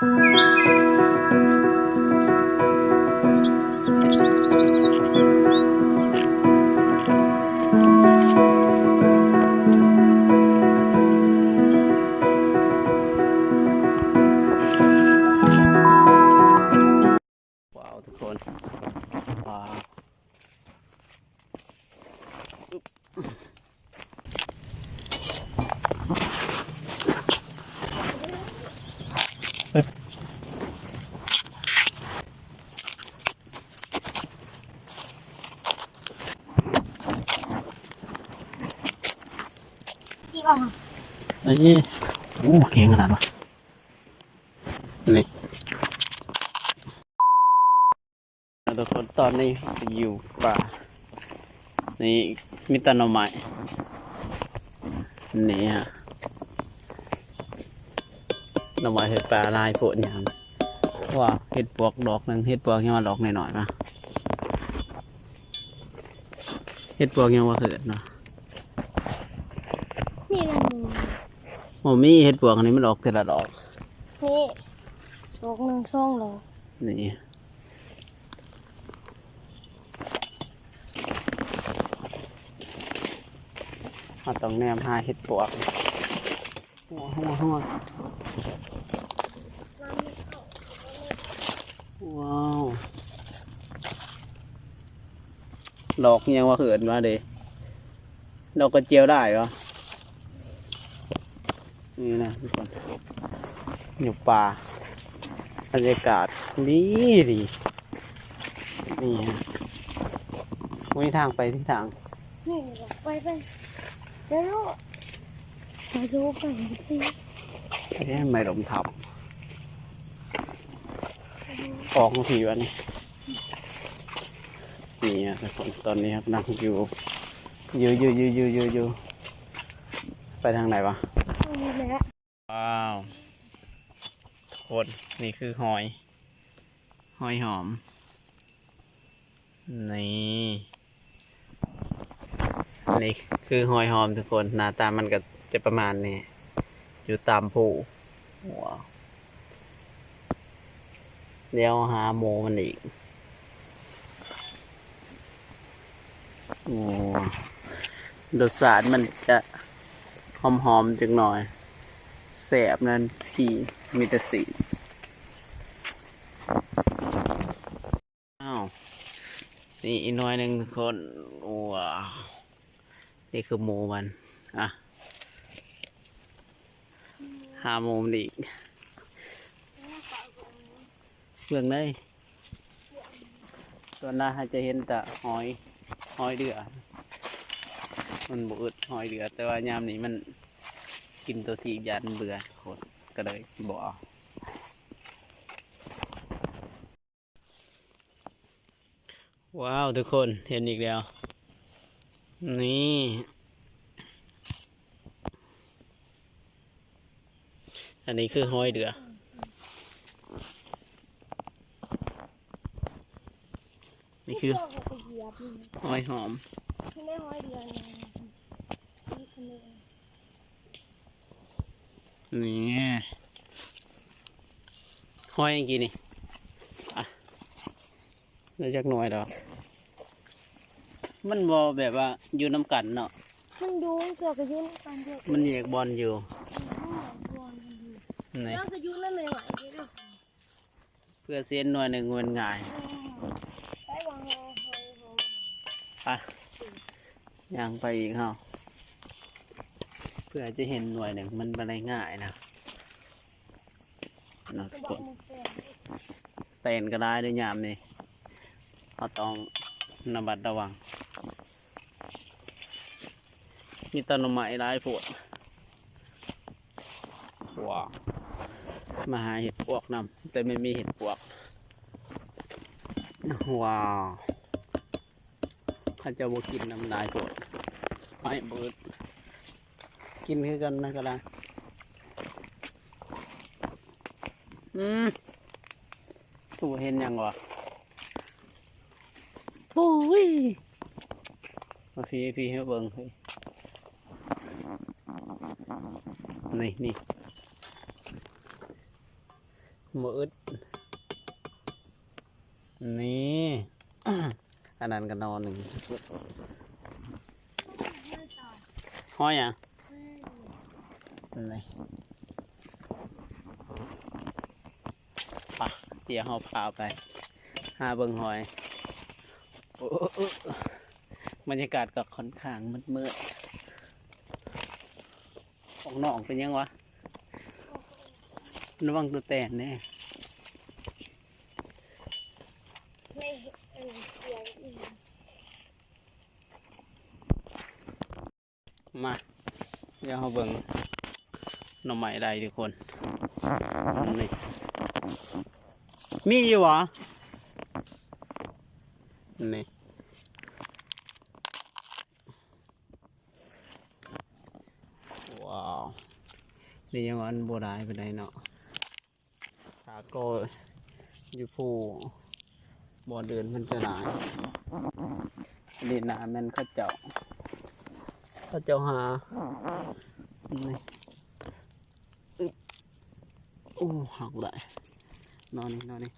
ว้าวทุกคนว้าว จีบออกเอ้ยโอ้เก่งขนาดวะนี่ทุกคนตอนนี้อยู่ป่า นี่มีตหนอไม้นี่ฮะหน่อไม้เห็ดปลาลายโพดเนี่ยครับว่าเห็ดปวกดอกหนึ่งเห็ดปวกยังมาดอกหน่อยๆมาเห็ดปวกยังว่าเกิดเนาะ นี่นะมึง โอ้มีเห็ดปวกอันนี้มันออกแต่ละดอก นี่ดอกหนึ่งช่องเลยนี่เราต้องแนมหาเห็ดปวกหัวหัวหัวว้าวดอกยังว่าเหินมาเด้ดอกกระเจียวได้เหรอ นี่นะทุกคนอยู่ป่าบรรยากาศดีดีนี่ฮะมีทางไปที่ทางนี่ไปไปเดี๋ยวลูกไปดูไปสิเอ๊ะไม่หลมทับออกทีวันนี้นี่ฮะทุกคนตอนนี้ครับนั่งอยู่อยู่อยู่อยู่อยู่อยู่อยู่ไปทางไหนวะ คนนี่คือหอย หอยหอม นี่นี่คือหอยหอมทุกคนหน้าตามันก็จะประมาณนี้ อยู่ตามผู้ว้าวเดี๋ยวหาโมมันอีกโอ้รสชาติมันจะหอมๆจังหน่อยแสบนั่นพี่มีแต่สีอ้าว นี่อีกน้อยหนึ่งคนว้าวนี่คือหมูมัน อะหาหมูมันอีกเบื้องได้ส่วนหน้าจะเห็นแต่หอยหอยเดือมันบอึดหอยเดือแต่ว่ายามนี้มันกินตัวที่ยันเบื่อโคตรก็เลยบอก ว้าวทุกคนเห็นอีกแล้ว นี่ อันนี้คือห้อยเดือนี่คือห้อยหอมไม่ห้อยเดือนี่ห้อยอย่างกี่นี่ แล้วจักหน่วยดอก มันบอแบบว่าอยู่น้ำกันเนาะ มันดูเกี่ยวกับยุ่นกันเกี่ยวกับมันแยกบอลอยู่บอลมันดูนี่แล้วก็ยุ่นไม่ไหวเลยลูกเพื่อเส้นหน่วยหนึ่งเงินง่ายไปวางเอาเฮ้ยเฮ้ยไปย่างไปอีกเฮาเพื่อจะเห็นหน่วยหนึ่งมันเป็นอะไรง่ายนะนะทุกบคอกนมึงแฟนเต้นก็ได้ด้วยยามนี่ เราต้องระบัดระวัง มีต้นไม้ร้ายผดว้าวมาหาเห็ดปวกนำแต่ไม่มีเห็ดปวก ว้าวข้าเจะบ่กินน้ำลายโผดไม่เบิด กินคือกันนะกระดาอืมถูเห็นยังวะ โอ้ยมาพี่พี่ให้เบิ่งเฮ้ยนี่นี่หมืดนี่อันนั้นก็นอนหนึ่งห้อยอะนี่ปะเดี๋ยวเราพาไปหาเบิงหอย บรรยากาศก็ค่อนข้างมืดมืดออกนอกเป็นยังวะระวังตัวแตนแน่ไม่เออเสียงอีกมาเดี๋ยวเราเบิ่งหน่อไม้ได้ทุกคนนี่มีอยู่หรอนี่ว้าว นี่ยังวันโบราณไปไหนเนาะขาโก็อยู่ผู้บ่อเดินมันจะหลายดีหนาแมันข้าเจ้าถ้าเจ้าหานี่อึ๊บโอ้หักได้นอนนี่นอนนี่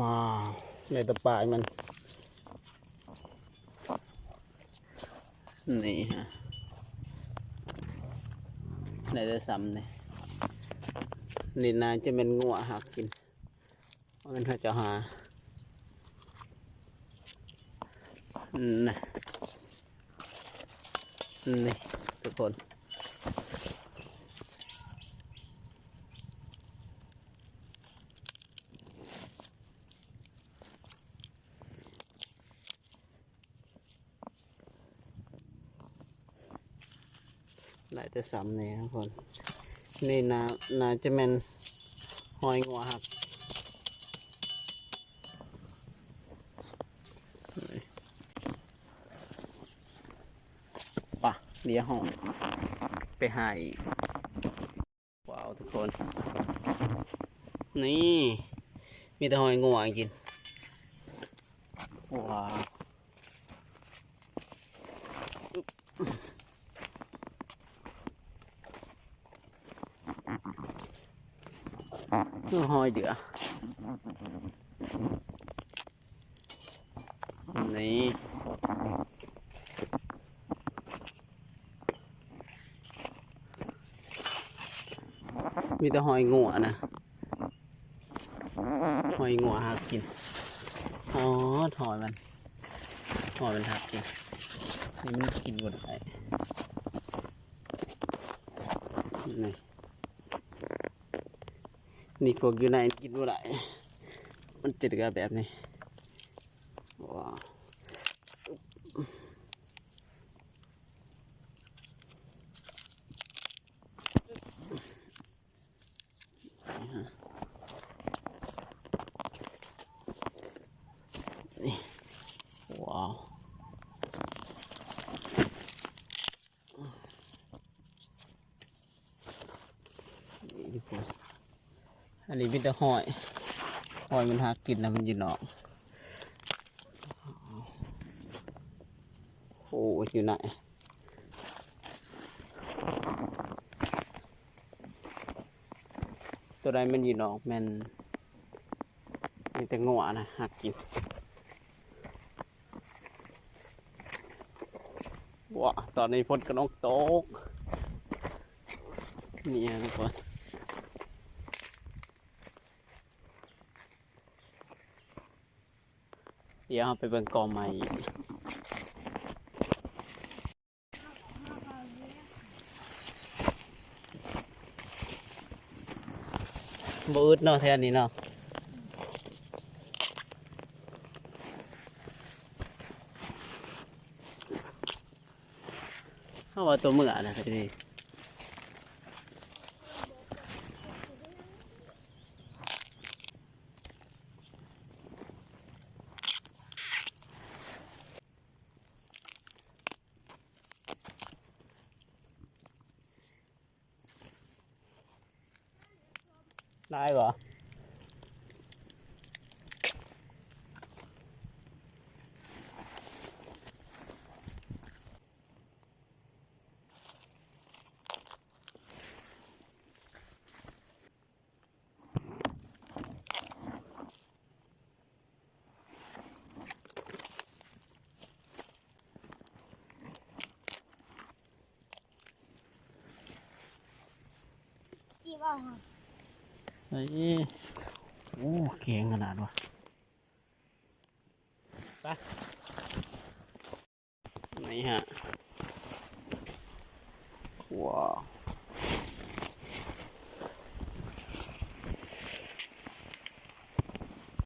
ว้าวในตะปายมัน นี่ฮะ ในตะซ้ำนี่ยนี่นาจะเป็นงัวหักกินเพราะมันเขาจะหาน่ะนี่ทุกคน หลายแต่ซ้ำเนี่ยทุกคนนี่นานาจะเป็นหอยงัวหักปะเดี๋ยวหองไปหาอีกว้าวทุกคน นี่ มีแต่หอยงัวกินว้าว คือหอยเดือนี่มีแต่หอยงัวนะหอยงัวหากินอ๋อถอยมันถอยมันหักกินนี่มันกินหมดไปนี่ นี่พวกอยู่ไหนกินหมดไรมันจะเหลือแบบนี้ ว้าวว้าว นี่ทุกคนอั นนี้เป็นแต่หอย หอยมันหากินนะมันยืนออกโอ้ยอยู่ไหนตัวใดมันยืนออกมันมีแต่งัวนะหักกินว้าตอนนี้ฝนกระนองตกเนี่นะทุกคน เดี๋ยวเราไปเบิ่งกองใหม่อีกบูดเนาะแทนนี้เนาะเขาว่าตัวเมื่อนะทีนี้ 哪一个？地方啊。 ไอ้โอ้เก่งขนาดวะไปไหนฮะว้าว